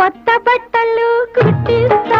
కొత్త బట్టలు కుట్టిస్తా.